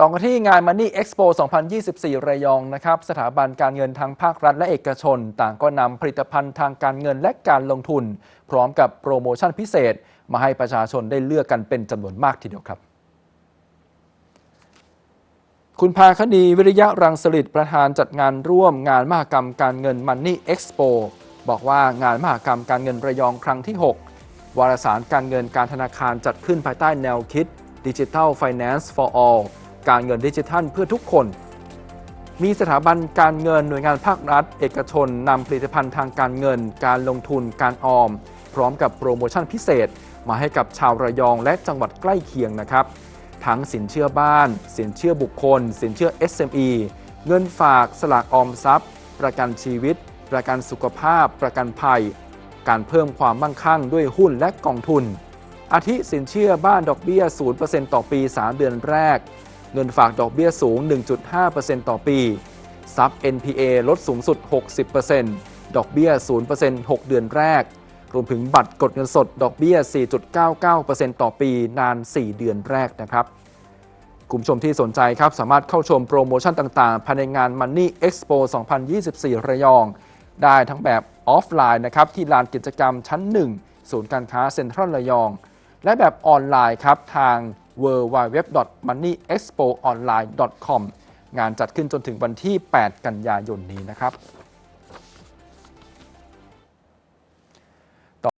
ต่อกันที่งาน Money Expo 2024 ระยองนะครับ สถาบันการเงินทั้งภาครัฐและเอกชน ต่างก็นำผลิตภัณฑ์ทางการเงินและการลงทุน พร้อมกับโปรโมชั่นพิเศษ มาให้ประชาชนได้เลือกกันเป็นจำนวนมากทีเดียวครับ คุณพาคดีวิริยะรังสฤษประธานจัดงานร่วมงานมหกรรมการเงิน Money Expo บอกว่างานมหกรรมการเงินระยองครั้งที่ 6 วารสารการเงินการธนาคารจัดขึ้นภายใต้แนวคิด Digital Finance for All การเงินดิจิทัลเพื่อทุกคน มีสถาบันการเงินหน่วยงานภาครัฐ เอกชนนำผลิตภัณฑ์ทางการเงิน การลงทุน การออม พร้อมกับโปรโมชั่นพิเศษ มาให้กับชาวระยองและจังหวัดใกล้เคียงนะครับ ทั้งสินเชื่อบ้าน สินเชื่อบุคคล สินเชื่อ SME เงินฝากสลากออมทรัพย์ ประกันชีวิต ประกันสุขภาพ ประกันภัย การเพิ่มความมั่งคั่งด้วยหุ้นและกองทุนอาทิสินเชื่อบ้านดอกเบี้ย 0%ต่อปี 3 เดือนแรก เงินฝากดอกเบี้ยสูง 1.5%ต่อปี ซับ NPA ลดสูงสุด 60%ดอกเบี้ย 0% 6 เดือนแรก รวมถึงบัตรกดเงินสด ดอกเบี้ย 4.99%ต่อปีนาน 4 เดือนแรกนะครับคุณผู้ชมที่สนใจครับ สามารถเข้าชมโปรโมชั่นต่างๆ ภายในงาน Money Expo 2024 ระยอง ได้ทั้งแบบออฟไลน์นะครับ ที่ลานกิจกรรมชั้น 1 ศูนย์การค้าเซ็นทรัลระยอง และแบบออนไลน์ครับ ทาง w w w m o n e y e x p o o n l i n e c o m งานจัดขึ้นจนถึงวันที่ 8 กันยายนนี้นะครับ